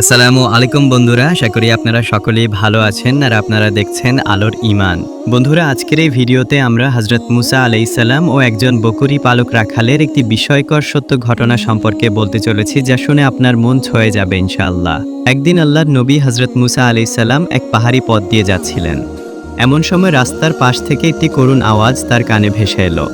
আসসালামু আলাইকুম বন্ধুরা, আশা করি আপনারা সকলেই ভালো আছেন আর আপনারা দেখছেন আলোর ইমান বন্ধুরা, আজকের এই ভিডিওতে আমরা হজরত মুসা আলাইসাল্লাম ও একজন বকুরি পালক রাখালের একটি বিষয়কর সত্য ঘটনা সম্পর্কে বলতে চলেছি, যা শুনে আপনার মন ছয়ে যাবে ইনশাআল্লাহ। একদিন আল্লাহর নবী হজরত মুসা আলাইসাল্লাম এক পাহাড়ি পথ দিয়ে যাচ্ছিলেন। এমন সময় রাস্তার পাশ থেকে একটি করুণ আওয়াজ তার কানে ভেসে এলো।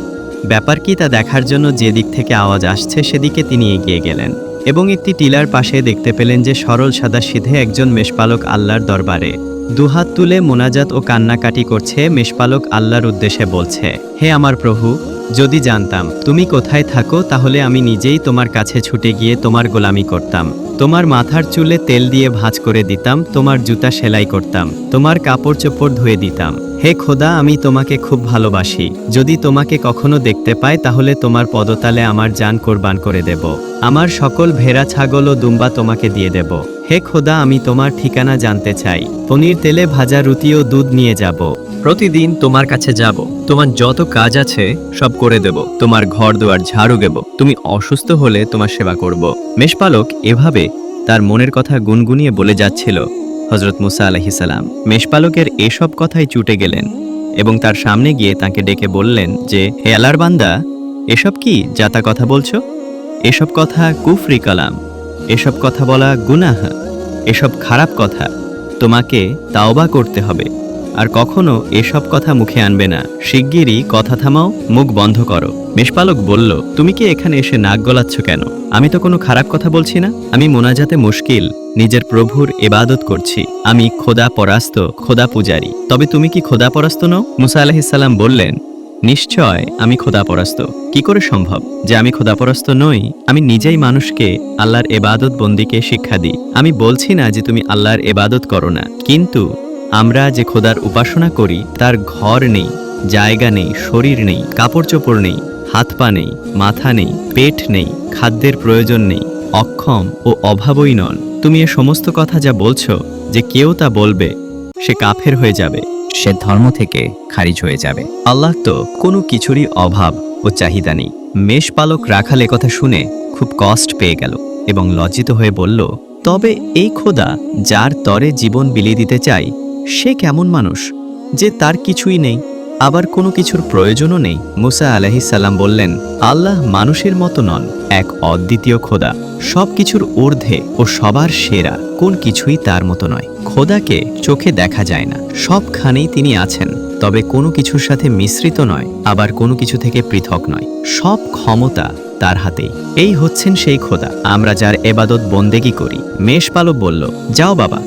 ব্যাপার কি তা দেখার জন্য যে দিক থেকে আওয়াজ আসছে, সেদিকে তিনি এগিয়ে গেলেন। এবং একটি টিলার পাশে দেখতে পেলেন যে সরল সাদা সিধে একজন মেষপালক আল্লাহর দরবারে। দুহাত তুলে মোনাজাত ও কান্নাকাটি করছে মেষপালক আল্লাহর উদ্দেশ্যে বলছে, হে আমার প্রভু, যদি জানতাম তুমি কোথায় থাকো তাহলে আমি নিজেই তোমার কাছে ছুটে গিয়ে তোমার গোলামি করতাম। তোমার মাথার চুলে তেল দিয়ে ভাঁজ করে দিতাম, তোমার জুতা সেলাই করতাম, তোমার কাপড় চোপড় ধুয়ে দিতাম। হে খোদা, আমি তোমাকে খুব ভালোবাসি। যদি তোমাকে কখনো দেখতে পাই, তাহলে তোমার পদতালে আমার জান কোরবান করে দেব। আমার সকল ভেড়া, ছাগল ও দুম্বা তোমাকে দিয়ে দেব। হে খোদা, আমি তোমার ঠিকানা জানতে চাই। পনির তেলে ভাজা রুটি ও দুধ নিয়ে যাব। প্রতিদিন তোমার কাছে যাব। তোমার যত কাজ আছে, সব করে দেব। তোমার ঘর দুয়ার ঝাড়ু দেব। তুমি অসুস্থ হলে তোমার সেবা করব। মেষপালক এভাবে তার মনের কথা গুনগুনিয়ে বলে যাচ্ছিল। হজরত মুসা আলহিসাল্লাম মেষপালকের এসব কথাই চুটে গেলেন এবং তার সামনে গিয়ে তাকে ডেকে বললেন যে, হে আলার বান্দা, এসব কি যা তা কথা বলছ? এসব কথা কুফরি কালাম, এসব কথা বলা গুনাহ, এসব খারাপ কথা। তোমাকে তাওবা করতে হবে। আর কখনো এসব কথা মুখে আনবে না। শিগগিরই কথা থামাও, মুখ বন্ধ করো। মেষপালক বলল, তুমি কি এখানে এসে নাক গলাচ্ছ কেন? আমি তো কোনো খারাপ কথা বলছি না, আমি মোনাজাতে মুশকিল, নিজের প্রভুর এবাদত করছি, আমি খোদা পরাস্ত, খোদা পূজারি। তবে তুমি কি খোদা পরাস্ত নও? মুসা আলাহিসাল্লাম বললেন, নিশ্চয় আমি খোদাপরাস্ত কি করে সম্ভব যে আমি খোদাপরাস্ত নই? আমি নিজেই মানুষকে আল্লাহর এবাদত বন্দিকে শিক্ষা দিই। আমি বলছি না যে তুমি আল্লাহর এবাদত করো না, কিন্তু আমরা যে খোদার উপাসনা করি, তার ঘর নেই, জায়গা নেই, শরীর নেই কাপড় চোপড় নেই। হাত পা নেই, মাথা নেই, পেট নেই, খাদ্যের প্রয়োজন নেই, অক্ষম ও অভাবই নন। তুমি এ সমস্ত কথা যা বলছো যে কেউ তা বলবে, সে কাফের হয়ে যাবে, সে ধর্ম থেকে খারিজ হয়ে যাবে। আল্লাহ তো কোনো কিছুরই অভাব ও চাহিদা নেই। মেষপালক রাখাল কথা শুনে খুব কষ্ট পেয়ে গেল এবং লজ্জিত হয়ে বলল, তবে এই খোদা যার তরে জীবন বিলিয়ে দিতে চাই সে কেমন মানুষ যে তার কিছুই নেই? আবার কোনো কিছুর প্রয়োজনও নেই। মুসা আলহিসাল্লাম বললেন, আল্লাহ মানুষের মতো নন, এক অদ্বিতীয় খোদা। সব কিছুর ঊর্ধ্বে ও সবার সেরা, কোন কিছুই তার মতো নয়। খোদাকে চোখে দেখা যায় না, সবখানেই তিনি আছেন। তবে কোনো কিছুর সাথে মিশ্রিত নয়, আবার কোনো কিছু থেকে পৃথক নয়। সব ক্ষমতা তার হাতেই। এই হচ্ছেন সেই খোদা। আমরা যার এবাদত বন্দেগি করি। মেষপালক বলল, যাও বাবা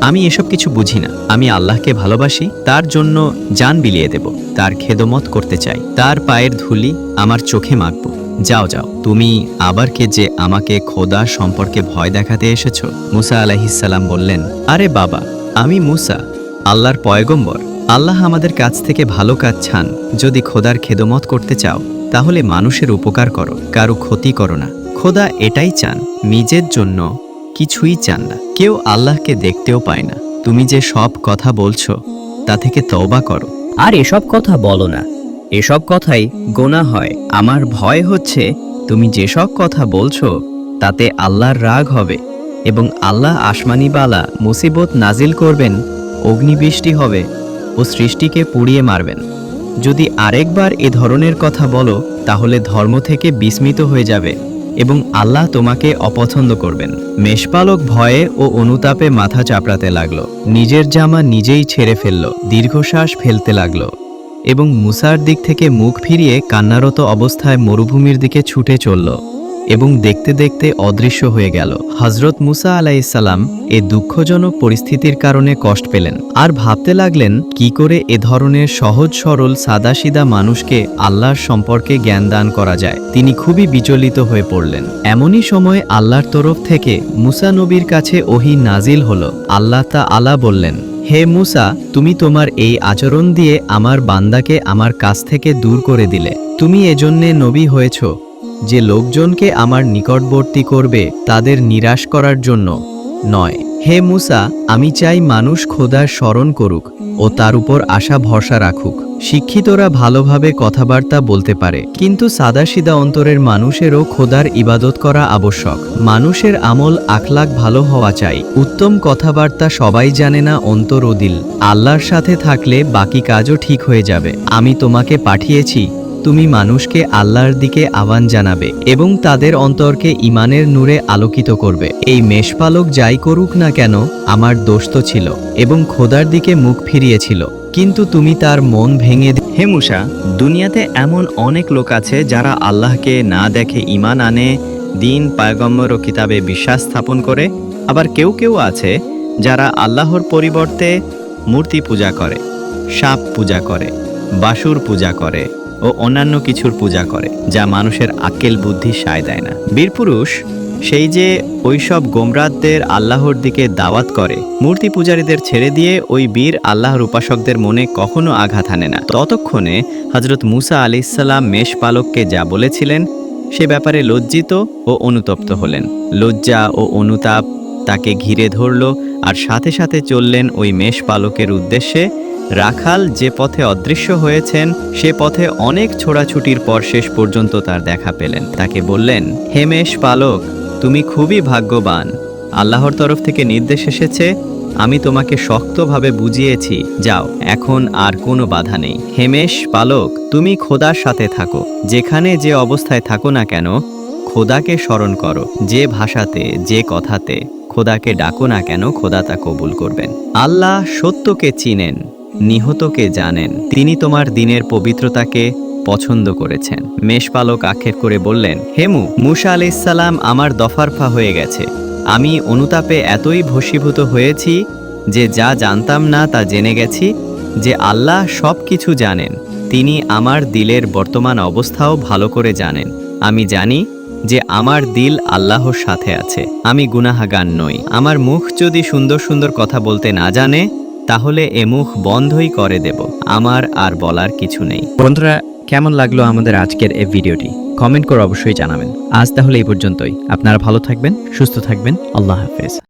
আমি এসব কিছু বুঝি না। আমি আল্লাহকে ভালোবাসি, তার জন্য জান বিলিয়ে দেব, তার খেদমত করতে চাই, তার পায়ের ধুলি আমার চোখে মাখব। যাও যাও, তুমি আবার কে যে আমাকে খোদা সম্পর্কে ভয় দেখাতে এসেছ? মুসা আলাহিসাল্লাম বললেন, আরে বাবা, আমি মুসা, আল্লাহর পয়গম্বর। আল্লাহ আমাদের কাছ থেকে ভালো কাজ ছান। যদি খোদার খেদমত করতে চাও, তাহলে মানুষের উপকার করো, কারও ক্ষতি করো না। খোদা এটাই চান, নিজের জন্য কিছুই চান না। কেউ আল্লাহকে দেখতেও পায় না। তুমি যে সব কথা বলছো, তা থেকে তওবা করো। আর এসব কথা বলো না। এসব কথাই গোনা হয়। আমার ভয় হচ্ছে, তুমি যেসব কথা বলছো, তাতে আল্লাহর রাগ হবে এবং আল্লাহ আসমানিবালা মুসিবত নাজিল করবেন, অগ্নিবৃষ্টি হবে ও সৃষ্টিকে পুড়িয়ে মারবেন। যদি আরেকবার এ ধরনের কথা বলো, তাহলে ধর্ম থেকে বিস্মিত হয়ে যাবে। এবং আল্লাহ তোমাকে অপছন্দ করবেন। মেষপালক ভয়ে ও অনুতাপে মাথা চাপড়াতে লাগল। নিজের জামা নিজেই ছেড়ে ফেলল, দীর্ঘশ্বাস ফেলতে লাগল। এবং মুসার দিক থেকে মুখ ফিরিয়ে কান্নারত অবস্থায় মরুভূমির দিকে ছুটে চলল। এবং দেখতে দেখতে অদৃশ্য হয়ে গেল। হজরত মুসা আলাইসাল্লাম এ দুঃখজনক পরিস্থিতির কারণে কষ্ট পেলেন আর ভাবতে লাগলেন, কি করে এ ধরনের সহজ সরল সাদাসিদা মানুষকে আল্লাহর সম্পর্কে জ্ঞান দান করা যায়। তিনি খুবই বিচলিত হয়ে পড়লেন। এমনই সময় আল্লাহর তরফ থেকে মুসা নবীর কাছে ওহি নাজিল হল। আল্লাহ তা আলা বললেন, হে মুসা, তুমি তোমার এই আচরণ দিয়ে আমার বান্দাকে আমার কাছ থেকে দূর করে দিলে। তুমি এজন্যে নবী হয়েছ। যে লোকজনকে আমার নিকটবর্তী করবে, তাদের নিরাশ করার জন্য। নয়, হে মুসা, আমি চাই মানুষ খোদার স্মরণ করুক ও তার উপর আশা ভরসা রাখুক। শিক্ষিতরা ভালোভাবে কথাবার্তা বলতে পারে, কিন্তু সাদাসিদা অন্তরের মানুষেরও খোদার ইবাদত করা আবশ্যক। মানুষের আমল আখলাক ভালো হওয়া চাই। উত্তম কথাবার্তা সবাই জানে না অন্তর ও দিল। আল্লাহর সাথে থাকলে বাকি কাজও ঠিক হয়ে যাবে। আমি তোমাকে পাঠিয়েছি তুমি মানুষকে আল্লাহর দিকে আহ্বান জানাবে এবং তাদের অন্তরকে ইমানের নূরে আলোকিত করবে। এই মেষপালক যাই করুক না কেন, আমার দোষ তো ছিল এবং খোদার দিকে মুখ ফিরিয়েছিল। কিন্তু তুমি তার মন ভেঙে হে মুসা, দুনিয়াতে এমন অনেক লোক আছে যারা আল্লাহকে না দেখে ইমান আনে, দিন, পায়গম্বর ও কিতাবে বিশ্বাস স্থাপন করে। আবার কেউ কেউ আছে যারা আল্লাহর পরিবর্তে মূর্তি পূজা করে, সাপ পূজা করে, বাসুর পূজা করে। ও অন্যান্য কিছুর পূজা করে, যা মানুষের আক্কেল বুদ্ধি সায় দেয় না। বীরপুরুষ, সেই যে ওইসব গোমরাতদের আল্লাহর দিকে দাওয়াত করে, মূর্তি পূজারীদের ছেড়ে দিয়ে ওই বীর আল্লাহর উপাসকদের মনে কখনো আঘাত হানে না। ততক্ষণে হজরত মুসা আলি ইসাল্লাম মেষপালককে যা বলেছিলেন, সে ব্যাপারে লজ্জিত ও অনুতপ্ত হলেন। লজ্জা ও অনুতাপ তাকে ঘিরে ধরল আর সাথে সাথে চললেন ওই মেষপালকের উদ্দেশ্যে, রাখাল যে পথে অদৃশ্য হয়েছেন, সে পথে অনেক ছোড়াছুটির পর শেষ পর্যন্ত তার দেখা পেলেন। তাকে বললেন হেমেশ পালক তুমি খুবই ভাগ্যবান। আল্লাহর তরফ থেকে নির্দেশ এসেছে, আমি তোমাকে শক্তভাবে বুঝিয়েছি। যাও, এখন আর কোনো বাধা নেই। হেমেশ পালক তুমি খোদার সাথে থাকো। যেখানে যে অবস্থায় থাকো না কেন, খোদাকে স্মরণ করো। যে ভাষাতে, যে কথাতে। খোদাকে ডাকো না কেন, খোদা তা কবুল করবেন। আল্লাহ সত্যকে চিনেন, নিহতকে জানেন। তিনি তোমার দিনের পবিত্রতাকে পছন্দ করেছেন। মেষপালক আক্ষেপ করে বললেন হেমু মুসা আলাইসাল্লাম আমার দফারফা হয়ে গেছে। আমি অনুতাপে এতই ভস্মীভূত হয়েছি যে যা জানতাম না তা জেনে গেছি যে আল্লাহ সব কিছু জানেন। তিনি আমার দিলের বর্তমান অবস্থাও ভালো করে জানেন। আমি জানি যে আমার দিল আল্লাহর সাথে আছে, আমি গুনাহাগান নই। আমার মুখ যদি সুন্দর সুন্দর কথা বলতে না জানে, তাহলে এ মুখ বন্ধই করে দেব। আমার আর বলার কিছু নেই। বন্ধুরা, কেমন লাগল আমাদের আজকের এই ভিডিওটি? কমেন্ট করে অবশ্যই জানাবেন। আজ তাহলে এই পর্যন্তই। আপনারা ভালো থাকবেন, সুস্থ থাকবেন। আল্লাহ হাফেজ।